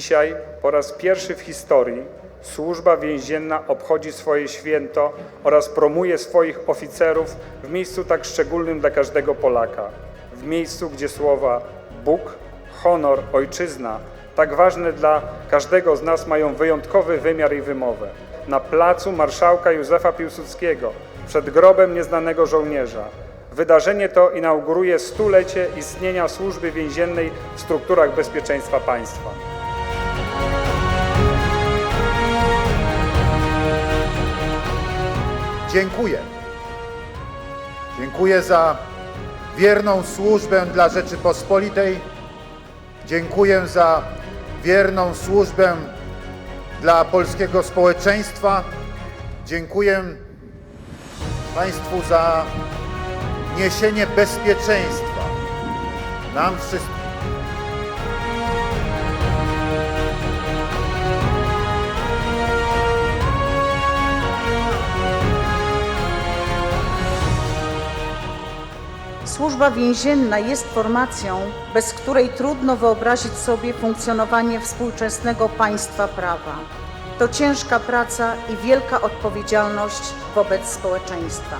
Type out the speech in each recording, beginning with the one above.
Dzisiaj po raz pierwszy w historii służba więzienna obchodzi swoje święto oraz promuje swoich oficerów w miejscu tak szczególnym dla każdego Polaka. W miejscu, gdzie słowa Bóg, honor, ojczyzna, tak ważne dla każdego z nas mają wyjątkowy wymiar i wymowę. Na placu marszałka Józefa Piłsudskiego, przed grobem nieznanego żołnierza. Wydarzenie to inauguruje stulecie istnienia służby więziennej w strukturach bezpieczeństwa państwa. Dziękuję. Dziękuję za wierną służbę dla Rzeczypospolitej. Dziękuję za wierną służbę dla polskiego społeczeństwa. Dziękuję Państwu za niesienie bezpieczeństwa nam wszystkim. Służba więzienna jest formacją, bez której trudno wyobrazić sobie funkcjonowanie współczesnego państwa prawa. To ciężka praca i wielka odpowiedzialność wobec społeczeństwa.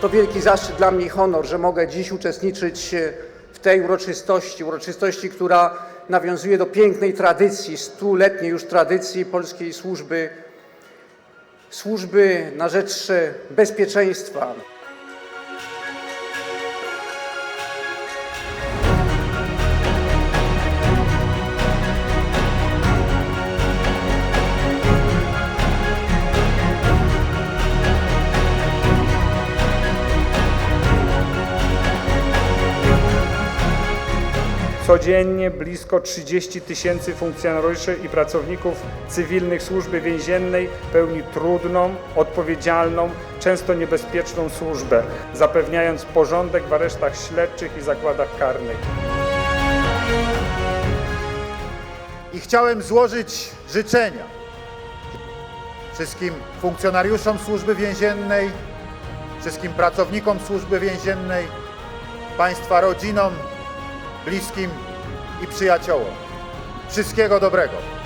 To wielki zaszczyt dla mnie i honor, że mogę dziś uczestniczyć e, w tej uroczystości, uroczystości, która nawiązuje do pięknej tradycji, stuletniej już tradycji polskiej służby, służby na rzecz e, bezpieczeństwa. Codziennie blisko 30 tysięcy funkcjonariuszy i pracowników cywilnych służby więziennej pełni trudną, odpowiedzialną, często niebezpieczną służbę, zapewniając porządek w aresztach śledczych i zakładach karnych. I chciałem złożyć życzenia wszystkim funkcjonariuszom służby więziennej, wszystkim pracownikom służby więziennej, Państwa rodzinom, bliskim i przyjaciołom. Wszystkiego dobrego.